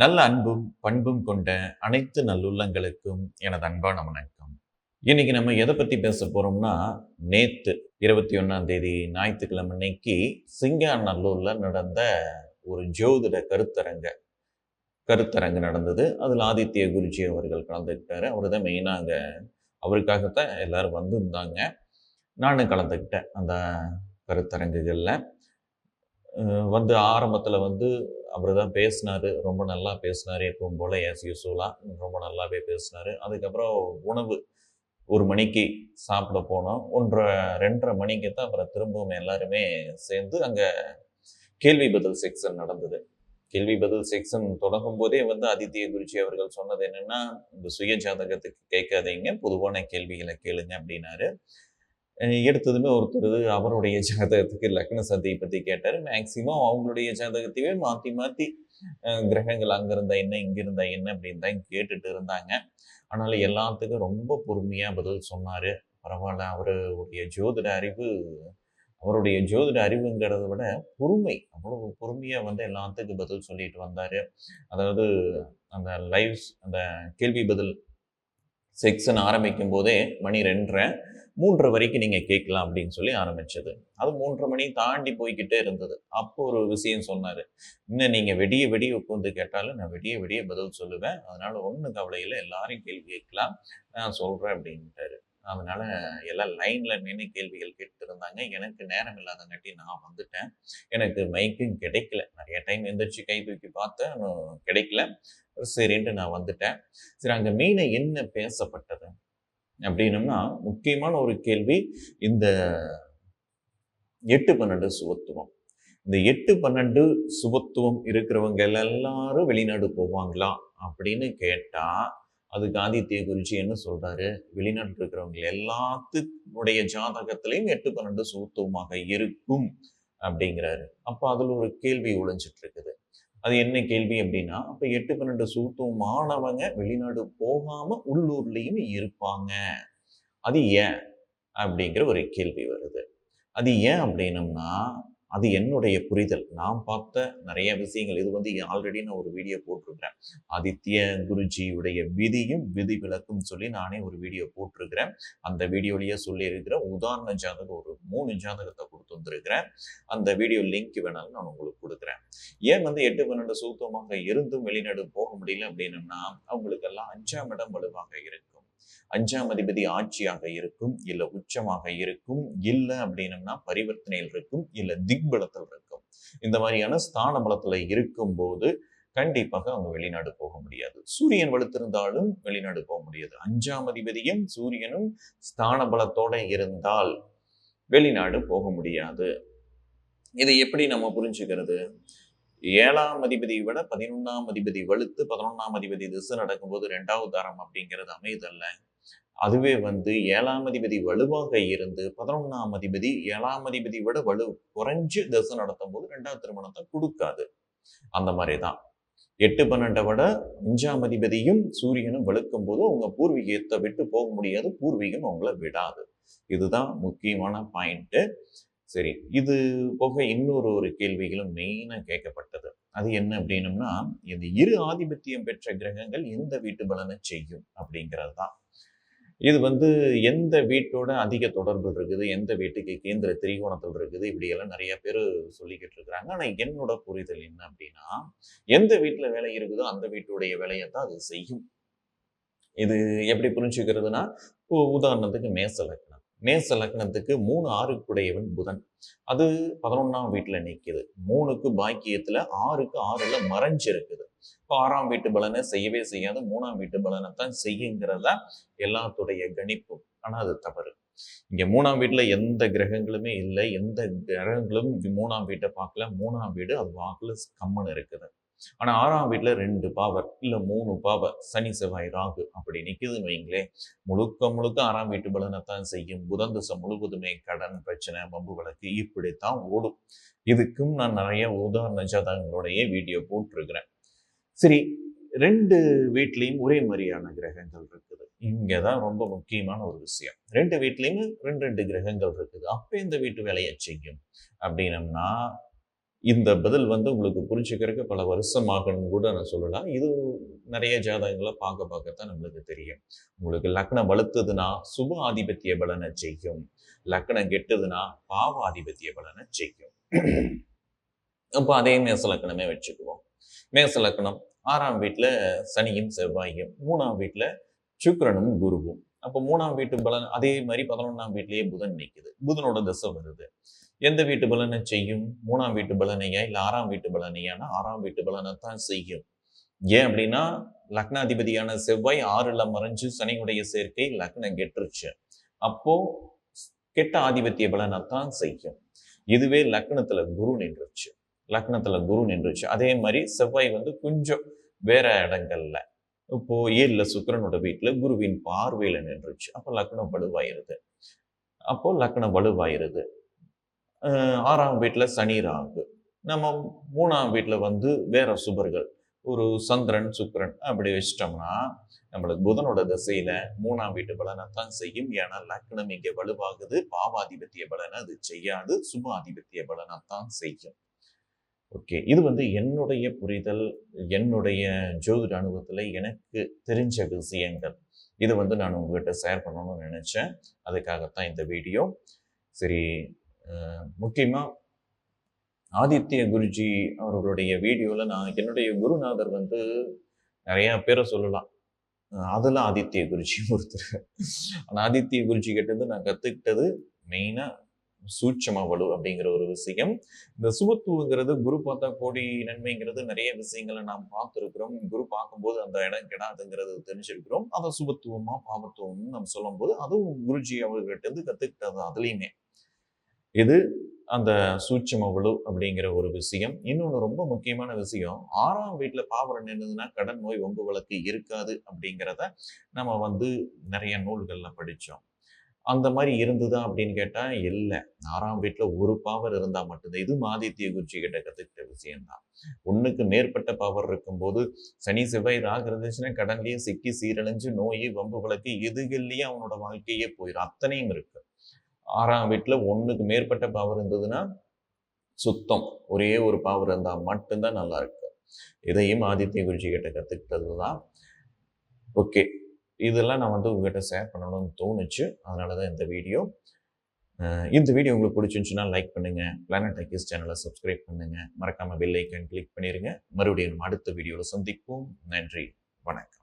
நல்ல அன்பும் பண்பும் கொண்ட அனைத்து நல்லுள்ளங்களுக்கும் எனது அன்பான வணக்கம். இன்னைக்கு நம்ம எதை பத்தி பேச போறோம்னா நேத்து இருபத்தி ஒன்னாம் தேதி ஞாயிற்றுக்கிழமை அன்னைக்கு சிங்காநல்லூரில் நடந்த ஒரு ஜோதிட கருத்தரங்க கருத்தரங்கு நடந்தது. அதில் ஆதித்ய குருஜி அவர்கள் கலந்துக்கிட்டாரு. அவர் தான் மெயினாக அவருக்காகத்தான் எல்லாரும் வந்திருந்தாங்க. நானும் கலந்துக்கிட்டேன் அந்த கருத்தரங்குகளில். வந்து ஆரம்பத்தில் வந்து அவர் தான் பேசினார். ரொம்ப நல்லா பேசினார் எப்பவும் போல் ஏஸ் யூஸ்வலாக ரொம்ப நல்லாவே பேசினார். அதுக்கப்புறம் உணவு ஒரு மணிக்கு சாப்பிட போனோம். ஒன்றரை ரெண்டரை மணிக்கு தான் அப்புறம் திரும்பவும் எல்லாருமே சேர்ந்து அங்கே கேள்வி பதில் செக்ஷன் நடந்தது. கேள்வி பதில் செக்ஷன் தொடங்கும் போதே வந்து ஆதித்ய குருஜி அவர்கள் சொன்னது என்னென்னா இந்த சுய ஜாதகத்துக்கு கேட்காதீங்க பொதுவான கேள்விகளை கேளுங்க அப்படின்னாரு. எடுத்ததுமே ஒருத்தர் அவருடைய ஜாதகத்துக்கு லக்ன சதியை பற்றி கேட்டார். மேக்சிமம் அவங்களுடைய ஜாதகத்தையே மாற்றி மாற்றி கிரகங்கள் அங்கே இருந்தா என்ன இங்கே இருந்தா என்ன அப்படின்னு தான் கேட்டுட்டு இருந்தாங்க. ஆனால் எல்லாத்துக்கும் ரொம்ப பொறுமையாக பதில் சொன்னார். பரவாயில்ல அவருடைய ஜோதிட அறிவு அவருடைய ஜோதிட அறிவுங்கிறத விட பொறுமை அவ்வளவு பொறுமையாக வந்து எல்லாத்துக்கும் பதில் சொல்லிட்டு வந்தார். அதாவது அந்த லைவ்ஸ் அந்த கேள்வி பதில் செக்ஷன் ஆரம்பிக்கும் போதே மணி ரெண்டரை மூன்று வரைக்கும் நீங்கள் கேட்கலாம் அப்படின்னு சொல்லி ஆரம்பிச்சது. அது மூன்று மணி தாண்டி போய்கிட்டே இருந்தது. அப்போ ஒரு விஷயம் சொன்னார். இன்னும் நீங்கள் வெடிய வெடிய உட்காந்து கேட்டாலும் நான் வெடிய வெடிய பதில் சொல்லுவேன். அதனால் ஒன்றும் கவலையில் எல்லாரையும் கேள்வி கேட்கலாம். நான் சொல்கிறேன் அப்படின்ட்டாரு. அதனால் எல்லாம் லைனில் நின்று கேள்விகள் கேட்டு இருந்தாங்க. எனக்கு நேரம் இல்லாதங்காட்டி நான் வந்துட்டேன். எனக்கு மைக்கும் கிடைக்கல. நிறைய டைம் எந்திரிச்சு கை தூக்கி பார்த்தேன். கிடைக்கல. சரின்ட்டு நான் வந்துட்டேன். சரி அங்கே மீனை என்ன பேசப்பட்டது? அப்படின்னம்னா முக்கியமான ஒரு கேள்வி இந்த எட்டு பன்னெண்டு சுபத்துவம். இந்த எட்டு பன்னெண்டு சுபத்துவம் இருக்கிறவங்க எல்லாரும் வெளிநாடு போவாங்களா அப்படின்னு கேட்டா அதுக்கு ஆதித்ய குருஜி என்ன சொல்றாரு? வெளிநாட்டில் இருக்கிறவங்க எல்லாத்துடைய ஜாதகத்திலையும் எட்டு பன்னெண்டு சுபத்துவமாக இருக்கும் அப்படிங்கிறாரு. அப்போ அதுல ஒரு கேள்வி ஒளிஞ்சிட்டு இருக்குது. அது என்ன கேள்வி அப்படின்னா அப்போ எட்டு பன்னெண்டு சூத்துவமானவங்க வெளிநாடு போகாமல் உள்ளூர்லேயும் இருப்பாங்க. அது ஏன்? அப்படிங்கிற ஒரு கேள்வி வருது. அது ஏன் அப்படின்னம்னா அது என்னுடைய புரிதல். நான் பார்த்த நிறைய விஷயங்கள் இது வந்து ஆல்ரெடி நான் ஒரு வீடியோ போட்டிருக்கிறேன். ஆதித்ய குருஜியுடைய விதியும் விதி விளக்கும் சொல்லி நானே ஒரு வீடியோ போட்டிருக்கிறேன். அந்த வீடியோலேயே சொல்லியிருக்கிற உதாரண ஜாதகம் ஒரு மூணு ஜாதகத்தை கொடுத்து வந்திருக்கிறேன். அந்த வீடியோ லிங்க் வேணாலும் நான் உங்களுக்கு கொடுக்குறேன். ஏன் வந்து எட்டு பன்னெண்டு சூத்தமாக இருந்தும் வெளிநாடு போக முடியல அப்படின்னம்னா அவங்களுக்கெல்லாம் அஞ்சாம் இடம் வலுவாக இருக்கு. அஞ்சாம் அதிபதி ஆட்சியாக இருக்கும் இல்ல உச்சமாக இருக்கும் இல்ல அப்படின்னம்னா பரிவர்த்தனையில் இருக்கும் இல்ல திக்பலத்தில் இருக்கும். இந்த மாதிரியான ஸ்தான பலத்துல இருக்கும்போது கண்டிப்பாக அவங்க வெளிநாடு போக முடியாது. சூரியன் வலுத்திருந்தாலும் வெளிநாடு போக முடியாது. அஞ்சாம் அதிபதியும் சூரியனும் ஸ்தான பலத்தோட இருந்தால் வெளிநாடு போக முடியாது. இதை எப்படி நம்ம புரிஞ்சுக்கிறது? ஏழாம் அதிபதியை விட பதினொன்னாம் அதிபதி வலுத்து பதினொன்னாம் அதிபதி திசை நடக்கும்போது ரெண்டாவது தரம் அப்படிங்கிறது அமைதல்ல அதுவே வந்து ஏழாம் அதிபதி வலுவாக இருந்து பதினொன்னாம் அதிபதி ஏழாம் அதிபதி விட வலு குறைஞ்சு திசை நடத்தும் போது ரெண்டாவது திருமணத்தை கொடுக்காது. அந்த மாதிரி தான் எட்டு பன்னெண்டை விட அஞ்சாம் அதிபதியும் சூரியனும் வலுக்கும் போது உங்க பூர்வீகத்தை விட்டு போக முடியாது பூர்வீகம் உங்களை விடாது. இதுதான் முக்கியமான பாயிண்ட்டு சரி இது போக இன்னொரு ஒரு கேள்விகளும் மெயினாக கேட்கப்பட்டது. அது என்ன அப்படின்னம்னா இந்த இரு ஆதிபத்தியம் பெற்ற கிரகங்கள் எந்த வீட்டு பலனை செய்யும் அப்படிங்கிறது தான். இது வந்து எந்த வீட்டோட அதிக தொடர்பு இருக்குது எந்த வீட்டுக்கு கேந்திர திரிகோணத்தில் இருக்குது இப்படியெல்லாம் நிறைய பேர் சொல்லிக்கிட்டு இருக்கிறாங்க. ஆனால் என்னோட புரிதல் என்ன அப்படின்னா எந்த வீட்டில் வேலை இருக்குதோ அந்த வீட்டுடைய வேலையை தான் அது செய்யும். இது எப்படி புரிஞ்சுக்கிறதுனா இப்போ உதாரணத்துக்கு மேசலை மேச லக்னத்துக்கு மூணு ஆறுக்குடையவன் புதன். அது பதினொன்றாம் வீட்டில் நிற்கிது மூணுக்கு பாக்கியத்தில் ஆறுக்கு ஆறில் மறைஞ்சிருக்குது. இப்போ ஆறாம் வீட்டு பலனை செய்யவே செய்யாது. மூணாம் வீட்டு பலனை தான் செய்யுங்கிறதா எல்லாத்துடைய கணிப்பும் ஆனால் அது தவறு. இங்கே மூணாம் வீட்டில் எந்த கிரகங்களுமே இல்லை. எந்த கிரகங்களும் மூணாம் வீட்டை பார்க்கல. மூணாம் வீடு அது வாக்கில் கம்மன் இருக்குது. ஆனால் ஆறாம் வீட்டில் ரெண்டு பாவர் இல்லை மூணு பாவர் சனி செவ்வாய் ராகு அப்படி நிக்குதுன்னு வைங்களேன். முழுக்க முழுக்க ஆறாம் வீட்டு பலனைத்தான் செய்யும். புதன் திசை முழுவதுமே கடன் பிரச்சனை பம்பு வழக்கு இப்படித்தான் ஓடும். இதுக்கும் நான் நிறைய உதாரண ஜாதகங்களுடைய வீடியோ போட்டிருக்கிறேன். சரி ரெண்டு வீட்லேயும் ஒரே மாதிரியான கிரகங்கள் இருக்குது. இங்கே தான் ரொம்ப முக்கியமான ஒரு விஷயம். ரெண்டு வீட்லேயுமே ரெண்டு ரெண்டு கிரகங்கள் இருக்குது. அப்போ இந்த வீட்டு வேலையை செய்யும்? அப்படின்னம்னா இந்த பதில் வந்து உங்களுக்கு புரிஞ்சுக்கிறதுக்கு பல வருஷம் ஆகணும்னு கூட நான் சொல்லலாம். இது நிறைய ஜாதகங்களை பார்க்க பார்க்கத்தான் நம்மளுக்கு தெரியும். உங்களுக்கு லக்னம் வளர்த்ததுன்னா சுப ஆதிபத்திய பலனை செய்யும். லக்னம் கெட்டதுன்னா பாவ ஆதிபத்திய பலனை செய்யும். அப்போ அதே மேச லக்கணமே வச்சுக்குவோம். மேச லக்கணம் ஆறாம் வீட்டில் சனியும் செவ்வாயும் மூணாம் வீட்டில் சுக்கரனும் குருவும். அப்போ மூணாம் வீட்டு பலன் அதே மாதிரி பதினொன்றாம் வீட்லேயே புதன் நிற்குது புதனோட தசை வருது. எந்த வீட்டு பலனை செய்யும்? மூணாம் வீட்டு பலனையா? இல்லை ஆறாம் வீட்டு பலனையானா? ஆறாம் வீட்டு பலனை தான் செய்யும். ஏன் அப்படின்னா லக்னாதிபதியான செவ்வாய் ஆறுல மறைஞ்சு சனியுடைய சேர்க்கை லக்னம் கெட்டுருச்சு. அப்போ கெட்ட ஆதிபத்திய பலனை தான் செய்யும். இதுவே லக்னத்துல குரு நின்றுச்சு. லக்னத்துல குரு நின்றுச்சு. அதே மாதிரி செவ்வாய் வந்து கொஞ்சம் வேற இடங்கள்ல. இப்போ ஏழுல சுக்கரனோட வீட்டுல குருவின் பார்வையில நின்றுச்சு. அப்போ லக்னம் வலுவாயிருது. அப்போ லக்னம் வலுவாயிருது. ஆறாம் வீட்டில் சனி ராகு. நம்ம மூணாம் வீட்டில் வந்து வேற சுபர்கள். ஒரு சந்திரன் சுக்கரன் அப்படி வச்சிட்டோம்னா நம்மளுக்கு புதனோட திசையில மூணாம் வீட்டு பலனை தான் செய்யும். ஏன்னா லக்னம் இங்கே வலுவாகுது. பாவாதிபத்திய பலனை அது செய்யாது. சுப ஆதிபத்திய பலனை தான் செய்யும். ஓகே இது வந்து என்னுடைய புரிதல் என்னுடைய ஜோதிட அனுபவத்தில் எனக்கு தெரிஞ்ச விஷயங்கள். இது வந்து நான் உங்ககிட்ட ஷேர் பண்ணணும்னு நினச்சேன். அதுக்காகத்தான் இந்த வீடியோ சரி முக்கியமாக ஆதித்ய குருஜி அவர்களுடைய வீடியோவில் நான் என்னுடைய குருநாதர் வந்து நிறையா பேரை சொல்லலாம். அதில் ஆதித்ய குருஜி ஒருத்தர். ஆனால் ஆதித்ய குருஜி கிட்டேருந்து நான் கற்றுக்கிட்டது மெயினாக சூட்சம வலு அப்படிங்கிற ஒரு விஷயம். இந்த சுபத்துவங்கிறது குரு பார்த்தா கோடி நன்மைங்கிறது நிறைய விஷயங்களை நாம் பார்த்துருக்கிறோம். குரு பார்க்கும்போது அந்த இடம் கெடாதுங்கிறது தெரிஞ்சிருக்கிறோம். அதை சுபத்துவமா பாவத்துவம்னு நம்ம சொல்லும்போது அதுவும் குருஜி அவர்கிட்ட இருந்து கற்றுக்கிட்டது அதுலேயுமே. இது அந்த சூட்சமவளு அப்படிங்கிற ஒரு விஷயம். இன்னொன்று ரொம்ப முக்கியமான விஷயம் ஆறாம் வீட்டில் பாவரம் நின்றுதுன்னா கடன் நோய் வம்பு வழக்கு இருக்காது அப்படிங்கிறத நம்ம வந்து நிறைய நூல்களில் படித்தோம் அந்த மாதிரி இருந்ததா அப்படின்னு கேட்டால் இல்லை. ஆறாம் வீட்டில் ஒரு பவர் இருந்தால் மட்டும்தான். இது மாதித்திய குருஜி கிட்ட கற்றுக்கிட்ட விஷயம்தான். ஒன்றுக்கு மேற்பட்ட பவர் இருக்கும்போது சனி செவ்வாய் ராகு இருந்துச்சுன்னா கடன்லேயே சிக்கி சீரழிஞ்சு நோய் வம்பு வழக்கு எதுகள்லேயே அவனோட வாழ்க்கையே போயிடும் அத்தனையும் இருக்குது ஆறாம் வீட்டில் ஒன்றுக்கு மேற்பட்ட பவர் இருந்ததுன்னா சுத்தம். ஒரே ஒரு பவர் இருந்தால் மட்டும்தான் நல்லா இருக்கு. இதையும் ஆதித்ய குருஜி கிட்ட கற்றுக்கிட்டது தான் ஓகே இதெல்லாம் நான் வந்து உங்ககிட்ட ஷேர் பண்ணணும்னு தோணுச்சு. அதனால தான் இந்த வீடியோ இந்த வீடியோ உங்களுக்கு பிடிச்சிருந்துச்சுன்னா லைக் பண்ணுங்கள் பிளானட் டெக்கிஸ் சேனலை சப்ஸ்கிரைப் பண்ணுங்கள் மறக்காமல் பெல் ஐக்கன் கிளிக் பண்ணிடுங்க மறுபடியும் அடுத்த வீடியோவில் சந்திப்போம். நன்றி. வணக்கம்.